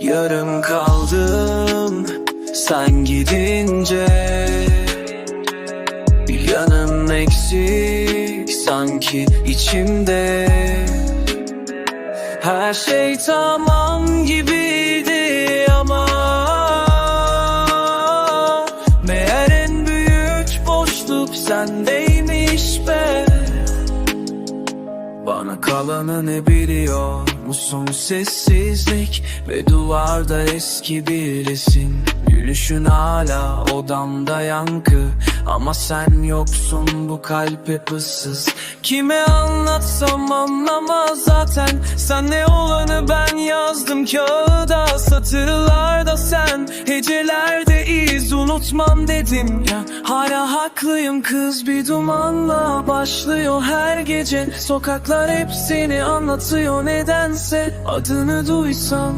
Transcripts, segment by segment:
Yarım kaldım sen gidince. Bir yanım eksik sanki içimde. Her şey tamam gibiydi ama Meğer en büyük boşluk sendeymiş bana kalanı ne biliyor musun? Sessizlik Ve duvarda eski bir resim Gülüşün hala odamda yankı. Ama sen yoksun bu kalp hep ıssız. Kime anlatsam anlamaz zaten. Sen ne olanı ben yazdım kağıda. Satırlarda sen Hecelerde unutmam dedim ya. Hala haklıyım kız bir dumanla Başlıyor her gece. Sokaklar hepsini anlatıyor nedense. Adını duysam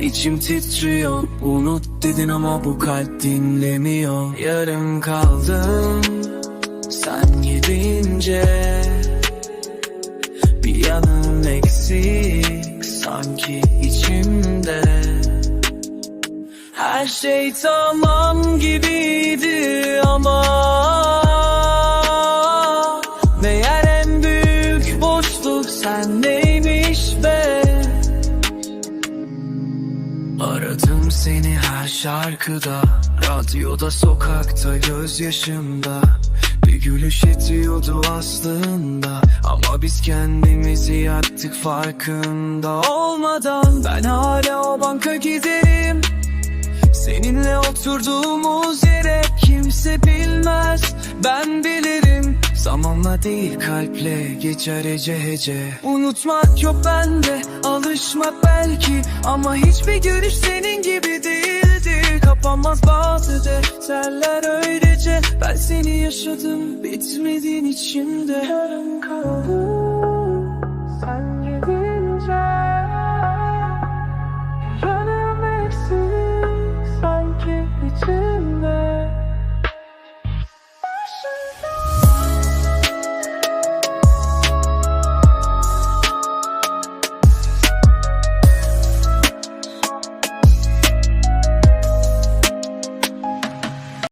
içim titriyor. Unut dedin ama bu kalp dinlemiyor. Yarım kaldım sen gidince. Bir yanım eksik sanki içimde her şey tamam gibiydi ama Meğer en büyük boşluk sendeymiş be? Aradım seni her şarkıda Radyoda, sokakta, gözyaşımda. Bir gülüş yetiyordu aslında Ama biz kendimizi yaktık farkında olmadan. Ben hala o banka giderim Seninle oturduğumuz yere kimse bilmez. Ben bilirim Zamanla değil kalple geçer hece hece. Unutmak yok bende alışmak belki. Ama hiçbir görüş senin gibi değildi. Kapanmaz bazı defterler öylece. Ben seni yaşadım bitmedin içimde Yarım kaldım